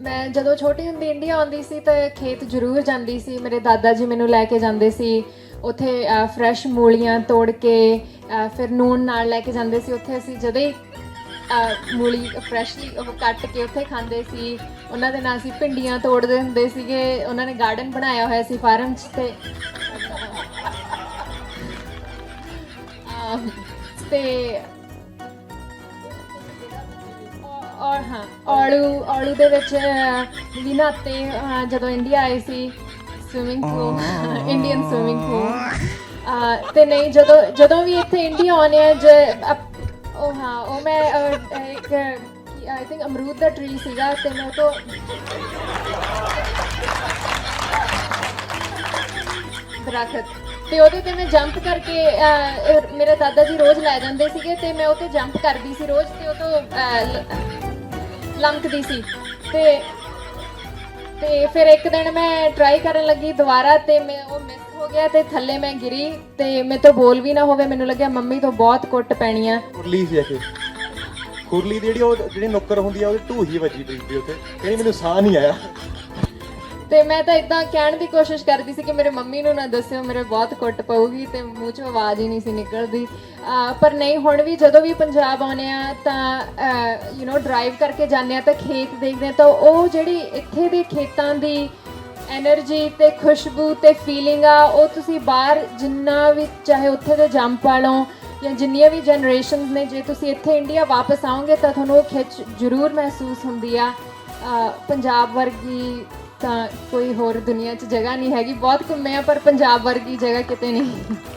ਮੈਂ ਜਦੋਂ ਛੋਟੀ ਹੁੰਦੀ ਇੰਡੀਆ ਆਉਂਦੀ ਸੀ ਤਾਂ ਖੇਤ ਜ਼ਰੂਰ ਜਾਂਦੀ ਸੀ। ਮੇਰੇ ਦਾਦਾ ਜੀ ਮੈਨੂੰ ਲੈ ਕੇ ਜਾਂਦੇ ਸੀ। ਉੱਥੇ ਫਰੈਸ਼ ਮੂਲੀਆਂ ਤੋੜ ਕੇ ਫਿਰ ਨੂਨ ਨਾਲ ਲੈ ਕੇ ਜਾਂਦੇ ਸੀ। ਉੱਥੇ ਅਸੀਂ ਜਦੋਂ ਹੀ ਮੂਲੀ ਫਰੈਸ਼ਲੀ ਉਹ ਕੱਟ ਕੇ ਉੱਥੇ ਖਾਂਦੇ ਸੀ। ਉਹਨਾਂ ਦੇ ਨਾਲ ਅਸੀਂ ਭਿੰਡੀਆਂ ਤੋੜਦੇ ਹੁੰਦੇ ਸੀਗੇ। ਉਹਨਾਂ ਨੇ ਗਾਰਡਨ ਬਣਾਇਆ ਹੋਇਆ ਸੀ ਫਾਰਮ 'ਚ ਤੇ ਤੇ ਹਾਂ ਔਲੂ ਔਲੂ ਦੇ ਵਿੱਚ ਅਹ, ਵੀ ਨਹਾਤੇ ਅਹ, ਜਦੋਂ ਇੰਡੀਆ ਆਏ ਸੀ swimming pool Indian swimming pool ਤੇ ਨਹੀਂ ਜਦੋਂ ਜਦੋਂ ਵੀ ਇੱਥੇ ਇੰਡੀਆ ਆਉਂਦੇ ਆ ਜ ਅਪ- ਉਹ ਹਾਂ ਉਹ ਮੈਂ ਅਹ, ਇੱਕ ਆਈ ਥਿੰਕ ਅਮਰੂਦ ਦਾ ਟਰੀ ਸੀਗਾ ਤੇ ਮੈਂ ਉਹ ਤੋਂ ਦਰਖਤ। ਤੇ ਉਹਦੇ ਤੇ ਮੈਂ ਜੰਪ ਕਰਕੇ ਅਹ, ਅਹ, ਮੇਰੇ ਦਾਦਾ ਜੀ ਰੋਜ਼ ਲੈ ਜਾਂਦੇ ਸੀਗੇ ਤੇ ਮੈਂ ਉਹ ਤੇ ਜੰਪ ਕਰਦੀ ਸੀ ਰੋਜ਼ ਤੇ ਉਹ ਤੋਂ ਅਹ, ਲ- ਲੰਕਦੀ ਸੀ। ਤੇ ਤੇ ਫਿਰ ਇੱਕ ਦਿਨ ਮੈਂ ਟਰਾਈ ਕਰਨ ਲੱਗੀ ਦੁਬਾਰਾ ਤੇ ਮੈਂ ਉਹ ਮਿਸ ਹੋ ਗਿਆ ਤੇ ਥੱਲੇ ਮੈਂ ਗਿਰੀ ਤੇ ਮੇਰੇ ਤੋਂ ਬੋਲ ਵੀ ਨਾ ਹੋਵੇ, ਮੈਨੂੰ ਲੱਗਿਆ ਮੰਮੀ ਤੋਂ ਬਹੁਤ ਕੁੱਟ ਪੈਣੀ ਆ। ਕੁਰਲੀ ਸੀ ਇਹ। ਕੁਰਲੀ ਦੀ ਜਿਹੜੀ ਉਹ ਜਿਹੜੀ ਨੁੱਕਰ ਹੁੰਦੀ ਆ, ਉਹਦੀ ਢੂਹੀ ਵੱਜੀ ਪਈ ਸੀ ਉੱਥੇ। ਕਹਿੰਦੀ ਮੈਨੂੰ ਸਾਹ ਨਹੀਂ ਆਇਆ। ਤੇ ਮੈਂ ਤਾਂ ਇਦਾਂ ਕਹਿਣ ਦੀ ਕੋਸ਼ਿਸ਼ ਕਰਦੀ ਸੀ ਕਿ ਮੇਰੇ ਮੰਮੀ ਨੂੰ ਨਾ ਦੱਸਿਓ, ਮੇਰੇ ਬਹੁਤ ਕੁੱਟ ਪਊਗੀ ਤੇ ਮੂੰਹ 'ਚੋਂ ਆਵਾਜ਼ ਹੀ ਨਹੀਂ ਸੀ ਨਿਕਲਦੀ। ਪਰ ਨਹੀਂ, ਹੁਣ ਵੀ ਜਦੋਂ ਵੀ ਪੰਜਾਬ ਆਉਨੇ ਆ ਤਾਂ ਯੂ نو ਡਰਾਈਵ ਕਰਕੇ ਜਾਂਦੇ ਆ ਤਾਂ ਖੇਤ ਦੇਖਦੇ ਆ ਤਾਂ ਉਹ ਜਿਹੜੀ ਇੱਥੇ ਦੇ ਖੇਤਾਂ ਦੀ ਐਨਰਜੀ ਤੇ ਖੁਸ਼ਬੂ ਤੇ ਫੀਲਿੰਗ ਆ, ਉਹ ਤੁਸੀਂ ਬਾਹਰ ਜਿੰਨਾ ਵੀ ਚਾਹੇ ਉੱਥੇ ਦੇ ਜੰਮ ਲਓ ਜਾਂ ਜਿੰਨੀਆਂ ਵੀ ਜਨਰੇਸ਼ਨਸ ਨੇ, ਜੇ ਤੁਸੀਂ ਇੱਥੇ ਇੰਡੀਆ ਵਾਪਸ ਆਉਂਗੇ ਤਾਂ ਤੁਹਾਨੂੰ ਉਹ ਖਿੱਚ ਜ਼ਰੂਰ ਮਹਿਸੂਸ ਹੁੰਦੀ ਆ। ਪੰਜਾਬ ਵਰਗੀ ਤਾਂ ਕੋਈ ਹੋਰ ਦੁਨੀਆ 'ਚ ਜਗ੍ਹਾ ਨਹੀਂ ਹੈਗੀ। ਬਹੁਤ ਘੁੰਮੇ ਆ, ਪਰ ਪੰਜਾਬ ਵਰਗੀ ਜਗ੍ਹਾ ਕਿਤੇ ਨਹੀਂ।